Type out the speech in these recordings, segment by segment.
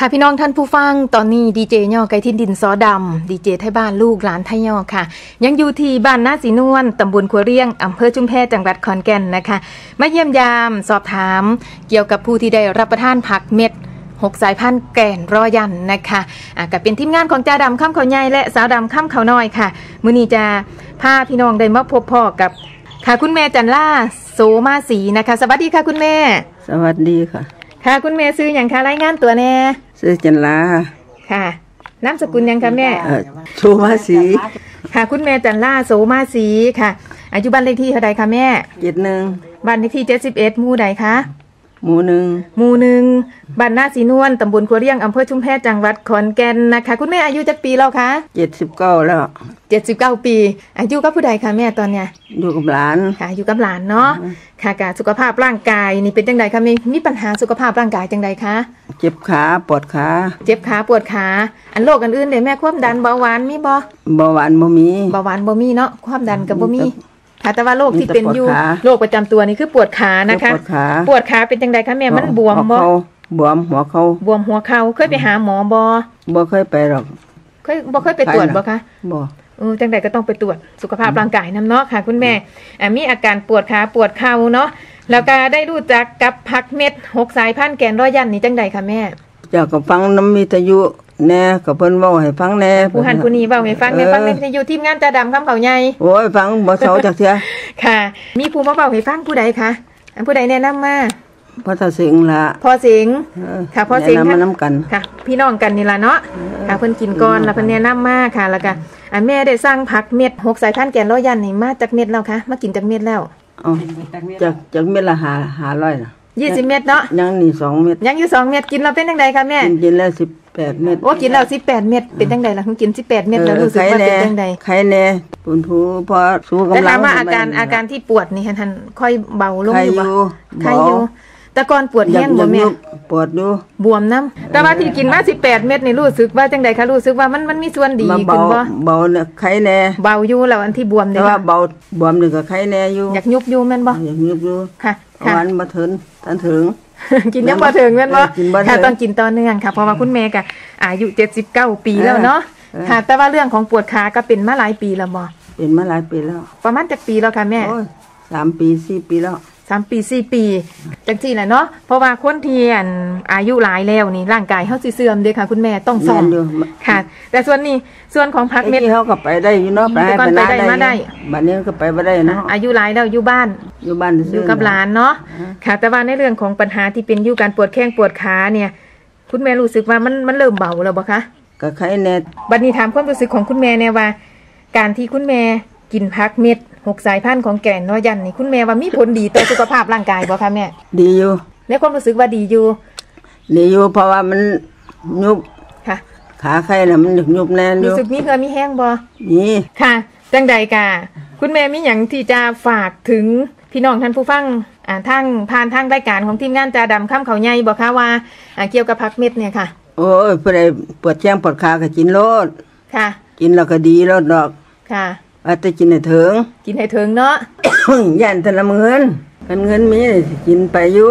ค่ะพี่น้องท่านผู้ฟังตอนนี้ดีเจย่อไก่ทินดินซอดำดีเจไทยบ้านลูกหลานไทยย่อค่ะ ยังอยู่ที่บ้านนาสีนวลตำบลขัวเรียงอำเภอชุมแพจังหวัดขอนแก่นนะคะมาเยี่ยมยามสอบถาม เกี่ยวกับผู้ที่ได้รับประทานผักเม็ดหกสายพันธุ์แก่นรอยันนะคะอะก็เป็นทีมงานของจ่าดำข้ามเขาใหญ่และสาวดำข้ามเขาน้อยค่ะมื้อนี้จะพาพี่น้องได้มาพบพ่อกับค่ะคุณแม่จันล่าโสมาสีนะคะ สวัสดีค่ะคุณแม่ สวัสดีค่ะ ค่ะ คุณแม่ซื้ออย่างคะรายงานตัวแน่ชื่อจันลาค่ะนามสกุลยังคะแม่เอ่อชูมาสีค่ะ คุณแม่จันล่าโสมาสีค่ะ อายุบ้านเลขที่เท่าใดคะแม่เจ็ดหนึ่งบ้านเลขที่71หมู่ใดคะ หมูหนึ่งหมู่หนึ่งบ้านนาสีนวลตำบลขัวเรียงอำเภอชุมแพจังหวัดขอนแก่นนะคะ คุณแม่อายุจักปีแล้วคะเจ็ดสิบเก้าแล้ว79ปี อายุกับผู้ใดคะแม่ตอนเนี้ยอยู่กับหลานค่ะอยู่กับหลานเนาะค่ะกะสุขภาพร่างกายนี่เป็นจังใดคะมีมีปัญหาสุขภาพร่างกายจังใดคะเจ็บขาปวดขาเจ็บขาปวดขาอันโรคอันอื่นเด้แม่ความดันเบาหวานมีบ่เบาหวานบ่มีเบาหวานบ่มีเนาะความดันกับบ่มีมีแต่ ค่ะแต่ว่าโรคที่มีแต่เป็นอยู่ปวดขาโรคประจำตัวนี่คือปวดขานะคะ ปวดขาปวดขาเป็นจังใดคะแม่มันบวมหับ่เข่าบวมหัวเขาบวมหัวเข่าเคยไปหาหมอบ่บ่เคยไปหรอกเคยบ่เคยไปตรวจไปนะบ่คะบ่เออจังใดก็ต้องไปตรวจสุขภาพร่างกายนํเนาะค่ะ คุณแม่อ่ามีอาการปวดขาปวดเข่าเนาะแล้วก็ได้รู้จักกับผักเม็ดหกสายพันธุ์แกนร้อยยันนี่จังใดคะแม่เจ้าก็ฟังน้ำวิทยุ แน่ก็เพิ่นเว้าให้ฟังแน่ผู้หันผู้นี้เว้าให้ฟังในฟังในวิทยุทีมงานตาดำคำเขาใหญ่โอ้ยฟังบ่เซาจักเทื่อค่ะ มีผู้มาเว้าให้ฟังผู้ใดคะอันผู้ใดแนะนำมาพระตาสิงห์ละพอเสียงเออค่ะพอเสียงแนะนำค่ะมานํกันค่ะ พี่น้องกันนี่ล่ะเนาะค่ะเพิ่นกินก่อนแล้วเพิ่นแนะนำมาค่ะ แล้วก็อันแม่ได้สร้างผักเม็ดหกสายพันธุ์แกนร้อยยันนี่มาจากเม็ดแล้วคะมากินจากเม็ดแล้วเอาจากจากเม็ดละหาหาร้อยน่ะ ยี่สิบเม็ดเนาะยังนี่สองเม็ดยังอยู่สองเม็ดกินแล้วเป็นจังไดคะแม่กินกินแล้วสิบแปดเม็ดโอ้กินแล้วสิบแปดเม็ดเป็นจังไดล่ะคุณกินสิบแปดเม็ดแล้วรู้สึกว่าเป็นจังไดใครแน่ปุ่นทูพอสู้กำลัแต่งถามว่าอาการอาการที่ปวดนี่ท่านค่อยเบาลงใครอยู่อบ่ยู่ใครอยู่ แต่ก่อนปวดอยาแห้กงอบ่ยากแม่ยุบปวดอยู่บวมน้ำแต่ว่าที่กินมา18เม็ดนี่รู้สึกว่าจังใดคะรู้สึกว่ามันมันมีส่วนดีมาขึ้เบานบ่เบาเนี่ยใครแน่เบาอยู่แล้วอันที่บวมแต่เนี่ยว่าเบาบวมหนึ่งกับใครแน่อยู่อยากยุบอยู่แม่นบ่อยากยุบอยู่ค่ะค่ะวันมาถึงทันถึงกินยังบ่ถึงแม่นบ่เออกินบ่ถึงค่ะต้องกินต่อเนื่องค่ะเพราะว่าคุณแม่ก็อายุ79ปีแล้วเนาะเออค่ะแต่ว่าเรื่องของปวดขาก็เป็นมาหลายปีแล้วบ่เป็นมาหลายปีแล้ว ประมาณจักปีแล้วค่ะแม่โอ้ยสามปีสี่ปีแล้ว สามปีสี่ปีจังสี่แหละเนาะเพราะว่าคนที่อันอายุหลายแล้วนี่ร่างกายเฮาสิเสื่อมเด้อค่ะ คุณแม่ต้องซ่อมแม่นอยู่ ค่ะ แต่ส่วนนี้ส่วนของพักไอ้เม็ดที่เขาก็ไปได้อยู่เนาะไปให้แต่ก่อนไปนาไปได้มาได้ บัดนี้ก็ไปบ่ได้เนาะอายุหลายแล้วอยู่บ้าน อยู่บ้านอซื่ยู่กับหลานเนาะอ่าค่ะ แต่ว่าในเรื่องของปัญหาที่เป็นอยู่การปวดแข้งปวดขาเนี่ย คุณแม่รู้สึกว่ามันมันเริ่มเบาแล้วบ่คะก็ใครแน่บัดนี้ถามความรู้สึกของคุณแม่เนี่ยว่า การที่คุณแม่กินพักเม็ด หกสายพันธุ์ของแก่นน้อยยันนี่คุณแม่ว่ามีผลดีต่อสุขภาพร่างกายบ่คะแม่ดีอยู่ในความรู้สึกว่าดีอยู่ดีอยู่เพราะว่ามันยุบค่ะ ขาใครน่ะมันยุบแน่นอรู้ยู่สึกมีเหือมีแห้งบ่นี่ค่ะจังใดกะคุณแม่มีอย่างที่จะฝากถึงพี่น้องท่านผู้ฟังอ่าทางผ่านทางรายการของทีมงานจาดำข้ามเขาใหญ่บอกค่ะว่าอ่าเกี่ยวกับพักเม็ดเนี่ยค่ะ โอ้ยผู้ใดปวดแข้งปวดขาก็กินโลดค่ะ กินแล้วก็ดีแล้วดอกค่ะ ว่าแต่กินให้ถึง กินให้ถึงเนาะ ย่านแต่ละเงินกันเงินมีนี่สิกินไปอยู่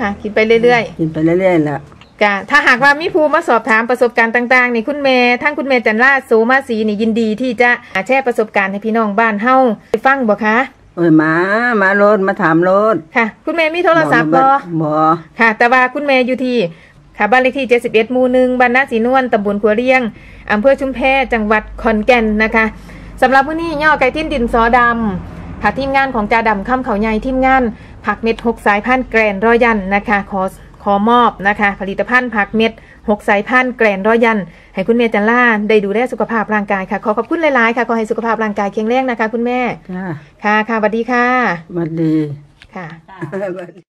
ค่ะ กินไปเรื่อยกินไปเรื่อยๆล่ะๆกะถ้าหากว่ามีผู้มาสอบถามประสบการณ์ต่างๆ นี่คุณแม่ทั้งคุณแม่จันลาโสมาสีนี่ยินดีที่จะอ่าแชร์ประสบการณ์ให้พี่น้องบ้านเฮาไปฟังบ่คะ โอ้ยมามาโลดมาถามโลดค่ะ คุณแม่มีโทรศัพท์บ่บ่ บ่ค่ะ แต่ว่าคุณแม่อยู่ที่ค่ะบ้านเลขที่ 71หมู่หนึ่งบ้านนาสีนวลตำบลขัวเรียงอำเภอชุมแพจังหวัดขอนแก่นนะคะ สำหรับวันนี้ย่อไก่ทิ้นดินซอดำค่ะทีมงานของจาดำข้ามเขาใหญ่ทีมงาน ผักเม็ดหกสายพันธุ์แกรนรอยันนะคะขอขอมอบนะคะ ผลิตภัณฑ์ผักเม็ดหกสายพันธุ์แกรนรอยัน ให้คุณแม่จันล่าได้ดูแลสุขภาพร่างกายค่ะ ขอขอบคุณหลายๆค่ะขอให้สุขภาพร่างกายแข็งแรงนะคะ คุณแม่จ้าค่ะค่ะสวัสดีค่ะบัดดีค่ะบัดดี